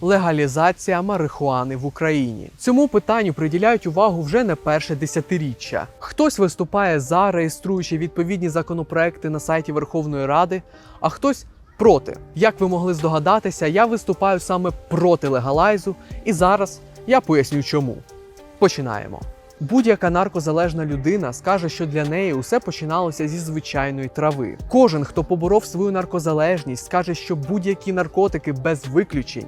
Легалізація марихуани в Україні цьому питанню приділяють увагу вже не перше десятиріччя. Хтось виступає за, реєструючи відповідні законопроекти на сайті Верховної Ради, а хтось проти. Як ви могли здогадатися, я виступаю саме проти легалайзу, і зараз я поясню чому. Починаємо. Будь-яка наркозалежна людина скаже, що для неї усе починалося зі звичайної трави. Кожен, хто поборов свою наркозалежність, скаже, що будь-які наркотики без виключень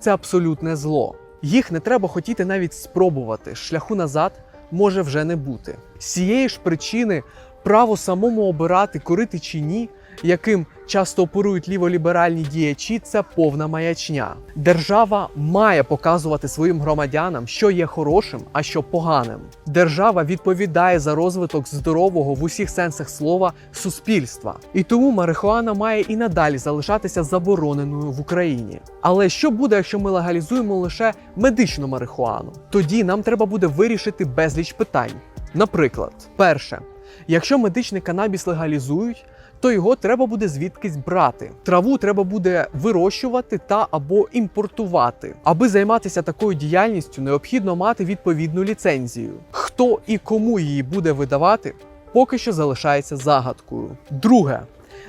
це абсолютне зло. Їх не треба хотіти навіть спробувати. Шляху назад може вже не бути. З цієї ж причини право самому обирати, курити чи ні, яким часто оперують ліволіберальні діячі, це повна маячня. Держава має показувати своїм громадянам, що є хорошим, а що поганим. Держава відповідає за розвиток здорового в усіх сенсах слова суспільства. І тому марихуана має і надалі залишатися забороненою в Україні. Але що буде, якщо ми легалізуємо лише медичну марихуану? Тоді нам треба буде вирішити безліч питань. Наприклад, перше, якщо медичний канабіс легалізують, то його треба буде звідкись брати. Траву треба буде вирощувати та або імпортувати. Аби займатися такою діяльністю, необхідно мати відповідну ліцензію. Хто і кому її буде видавати, поки що залишається загадкою. Друге.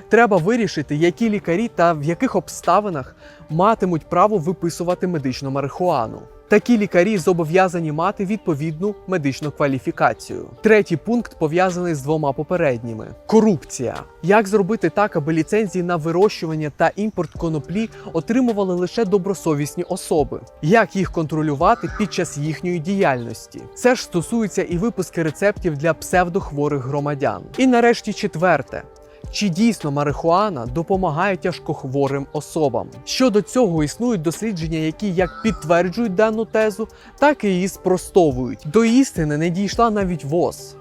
Треба вирішити, які лікарі та в яких обставинах матимуть право виписувати медичну марихуану. Такі лікарі зобов'язані мати відповідну медичну кваліфікацію. Третій пункт пов'язаний з двома попередніми: корупція. Як зробити так, аби ліцензії на вирощування та імпорт коноплі отримували лише добросовісні особи? Як їх контролювати під час їхньої діяльності? Це ж стосується і випуски рецептів для псевдохворих громадян. І нарешті четверте. Чи дійсно марихуана допомагає тяжкохворим особам? Щодо цього існують дослідження, які як підтверджують дану тезу, так і її спростовують. До істини не дійшла навіть ВОЗ.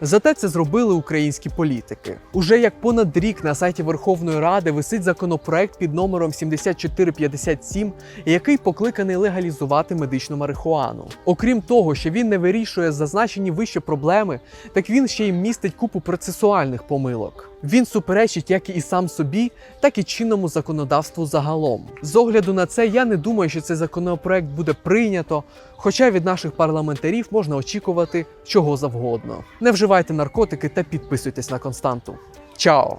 Зате це зробили українські політики. Уже як понад рік на сайті Верховної Ради висить законопроект під номером 7457, який покликаний легалізувати медичну марихуану. Окрім того, що він не вирішує зазначені вище проблеми, так він ще й містить купу процесуальних помилок. Він суперечить як і сам собі, так і чинному законодавству загалом. З огляду на це, я не думаю, що цей законопроект буде прийнято, хоча від наших парламентарів можна очікувати чого завгодно. Не вживайте наркотики та підписуйтесь на константу. Чао!